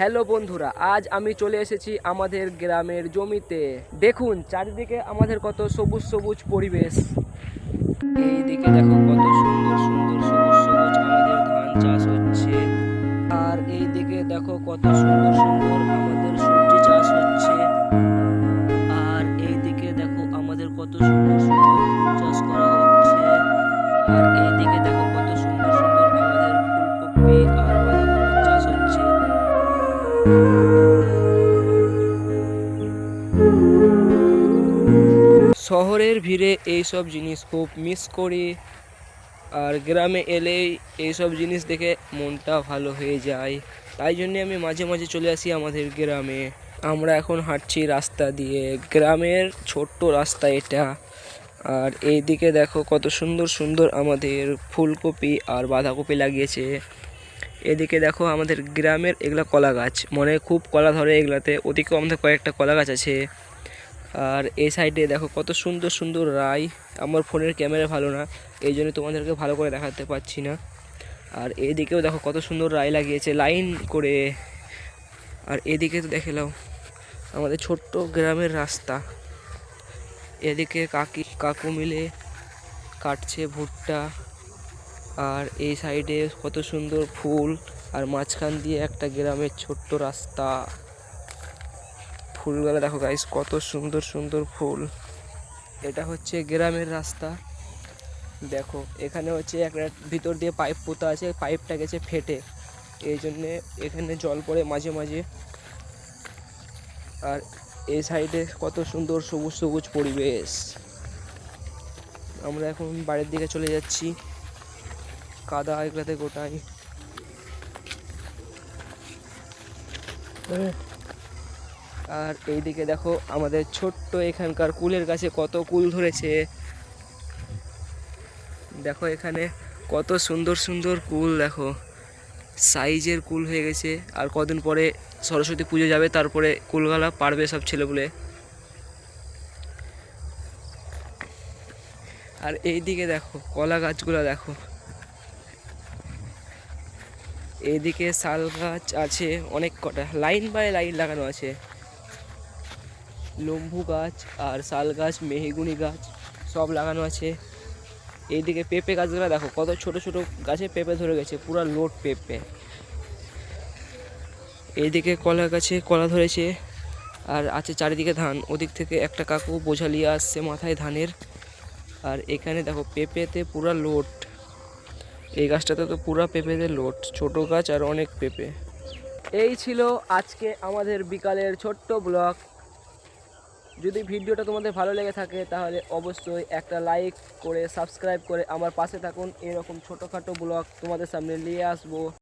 Hello বন্ধুরা, আজ আমি চলে এসেছি আমাদের গ্রামের জমিতে। দেখুন, চারিদিকে আমাদের কত সবুজ সবুজ পরিবেশ। এই দিকে দেখো কত সুন্দর সুন্দর সবুজ সবুজ আমাদের ধান চাষ হচ্ছে। আর এই দিকে দেখো কত সুন্দর সুন্দর আমাদের সবজি চাষ হচ্ছে। আর এই দিকে দেখো আমাদের কত সুন্দর সুন্দর চাষ করা হচ্ছে। আর এই শহরের ভিড়ে এইসব জিনিস খুব মিস করি। আর গ্রামে এলেই এইসব জিনিস দেখে মনটা ভালো হয়ে যায়। তাই জন্যে আমি মাঝে মাঝে চলে আসি আমাদের গ্রামে। আমরা এখন হাঁটছি রাস্তা দিয়ে। গ্রামের ছোট্ট রাস্তা এটা। আর এই দিকে দেখো কত সুন্দর সুন্দর আমাদের ফুলকপি আর বাঁধাকপি লাগিয়েছে। এদিকে দেখো আমাদের গ্রামের এগুলা কলা গাছ। মনে খুব কলা ধরে এগুলাতে। ওদিকেও আমাদের কয়েকটা কলা গাছ আছে। আর এই সাইডে দেখো কত সুন্দর সুন্দর রাই। আমার ফোনের ক্যামেরা ভালো না, এই জন্য তোমাদেরকে ভালো করে দেখাতে পারছি না। আর এদিকেও দেখো কত সুন্দর রাই লাগিয়েছে, লাইন করে। আর এদিকে তো দেখে নাও, আমাদের ছোট্ট গ্রামের রাস্তা। এদিকে কাকি, কাকু মিলে কাটছে ভুট্টা। আর এই সাইডে কত সুন্দর ফুল আর মাঝখান দিয়ে একটা গ্রামের ছোট্ট রাস্তা। ফুলগুলো দেখো গাইস কত সুন্দর সুন্দর ফুল। এটা হচ্ছে গ্রামের রাস্তা। দেখো, এখানে হচ্ছে একটা ভিতর দিয়ে পাইপ পোতা আছে পাইপটা গেছে ফেটে। এই জন্যে এখানে জল পড়ে মাঝে মাঝে। আর এই সাইডে কত সুন্দর সবুজ সবুজ পরিবেশ। আমরা এখন বাড়ির দিকে চলে যাচ্ছি। কাদা এগুলাতে গোটাই। আর এইদিকে দেখো আমাদের ছোট্ট এখানকার কুলের কাছে কত কুল ধরেছে। দেখো এখানে কত সুন্দর সুন্দর কুল দেখো। সাইজের কুল হয়ে গেছে, আর কদিন পরে সরস্বতী পুজো যাবে, তারপরে কুলগালা পারবে সব ছেলেপুলে। আর এই দিকে দেখো কলা গাছগুলো দেখো। এইদিকে শাল গাছ আছে, অনেক কটা, লাইন বাই লাইন লাগানো আছে। লম্বু গাছ আর শাল গাছ, মেহগুনি গাছ, সব লাগানো আছে। এইদিকে পেঁপে গাছগুলো দেখো, কত ছোট ছোট গাছে পেঁপে ধরে গেছে, পুরো লোড পেঁপে। এইদিকে কলা গাছে কলা ধরেছে, আর আছে চারিদিকে ধান, ওদিক থেকে একটা কাকু বোঝা নিয়ে আসছে মাথায় ধানের। আর এখানে দেখো, পেঁপেতে পুরো লোড এই গাছটাতে তো পুরো পেঁপেতে লোট, ছোট গাছ আর অনেক পেঁপে। এই ছিল আজকে আমাদের বিকালের ছোট্ট ব্লগ। যদি ভিডিওটা তোমাদের ভালো লেগে থাকে, তাহলে অবশ্যই একটা লাইক করে, সাবস্ক্রাইব করে আমার পাশে থাকুন। এরকম ছোটোখাটো ব্লগ তোমাদের সামনে নিয়ে আসব।